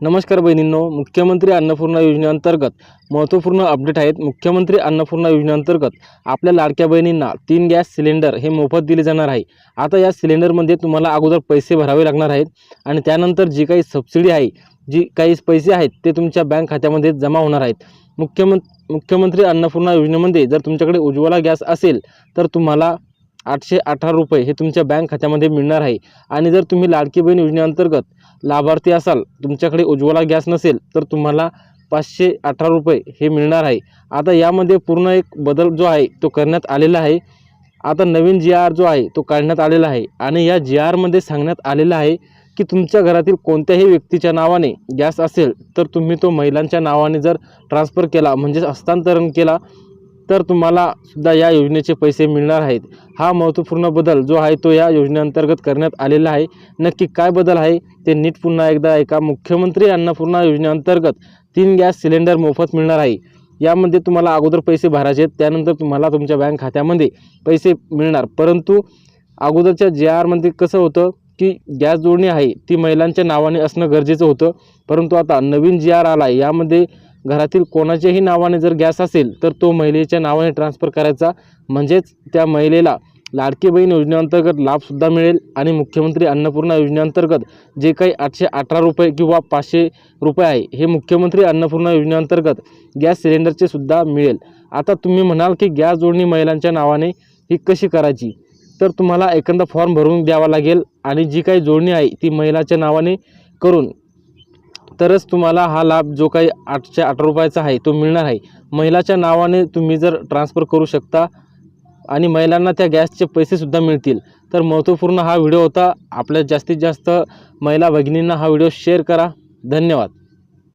नमस्कार बहिणींनो मुख्यमंत्री अन्नपूर्णा योजनेअंतर्गत महत्त्वपूर्ण अपडेट आहेत. मुख्यमंत्री अन्नपूर्णा योजनेअंतर्गत आपल्या लाडक्या बहिणींना तीन गॅस सिलेंडर हे मोफत दिले जाणार आहे. आता या सिलेंडरमध्ये तुम्हाला अगोदर पैसे भरावे लागणार आहेत आणि त्यानंतर जी काही सबसिडी आहे जी काही पैसे आहेत ते तुमच्या बँक खात्यामध्ये जमा होणार आहेत. मुख्यमं मुख्यमंत्री अन्नपूर्णा योजनेमध्ये जर तुमच्याकडे उज्ज्वला गॅस असेल तर तुम्हाला आठशे अठरा रुपये हे तुमच्या बँक खात्यामध्ये मिळणार आहे. आणि जर तुम्ही लाडकी बहीण योजनेअंतर्गत लाभार्थी असाल तुमच्याकडे उज्ज्वला गॅस नसेल तर तुम्हाला पाचशे अठरा रुपये हे मिळणार आहे. आता यामध्ये पूर्ण एक बदल जो आहे तो करण्यात आलेला आहे. आता नवीन जी आर जो आहे तो काढण्यात आलेला आहे. आणि या जी आरमध्ये सांगण्यात आलेलं आहे की तुमच्या घरातील कोणत्याही व्यक्तीच्या नावाने गॅस असेल तर तुम्ही तो महिलांच्या नावाने जर ट्रान्सफर केला म्हणजेच हस्तांतरण केला तर तुम्हाला सुद्धा या योजनेचे पैसे मिळणार आहेत. हा महत्त्वपूर्ण बदल जो आहे तो या योजनेअंतर्गत करण्यात आलेला आहे. नक्की काय बदल आहे? ते नीट पुन्हा एकदा ऐका मुख्यमंत्री अन्नपूर्णा योजनेअंतर्गत तीन गॅस सिलेंडर मोफत मिळणार आहे. यामध्ये तुम्हाला अगोदर पैसे भरायचे आहेत त्यानंतर तुम्हाला तुमच्या बँक खात्यामध्ये पैसे मिळणार. परंतु अगोदरच्या जे आरमध्ये कसं होतं की गॅस जोडणी आहे ती महिलांच्या नावाने असणं गरजेचं होतं. परंतु आता नवीन जी आर आला आहे यामध्ये घरातील कोणाच्याही नावाने जर गॅस असेल तर तो महिलेच्या नावाने ट्रान्सफर करायचा. म्हणजेच त्या महिलेला लाडकी बहीण योजनेअंतर्गत लाभसुद्धा मिळेल आणि मुख्यमंत्री अन्नपूर्णा योजनेअंतर्गत जे काही आठशे अठरा रुपये किंवा पाचशे रुपये आहे हे मुख्यमंत्री अन्नपूर्णा योजनेअंतर्गत गॅस सिलेंडरचे सुद्धा मिळेल. आता तुम्ही म्हणाल की गॅस जोडणी महिलांच्या नावाने ही कशी करायची? तर तुम्हाला एखादा फॉर्म भरून द्यावा लागेल आणि जी काही जोडणी आहे ती महिलाच्या नावाने करून तरच तुम्हाला हा लाभ जो काही आठशे अठरा रुपयाचा आहे तो मिळणार आहे. महिलाच्या नावाने तुम्ही जर ट्रान्सफर करू शकता आणि महिलांना त्या गॅसचे पैसेसुद्धा मिळतील. तर महत्त्वपूर्ण हा व्हिडिओ होता. आपल्या जास्तीत जास्त महिला भगिनींना हा व्हिडिओ शेअर करा. धन्यवाद.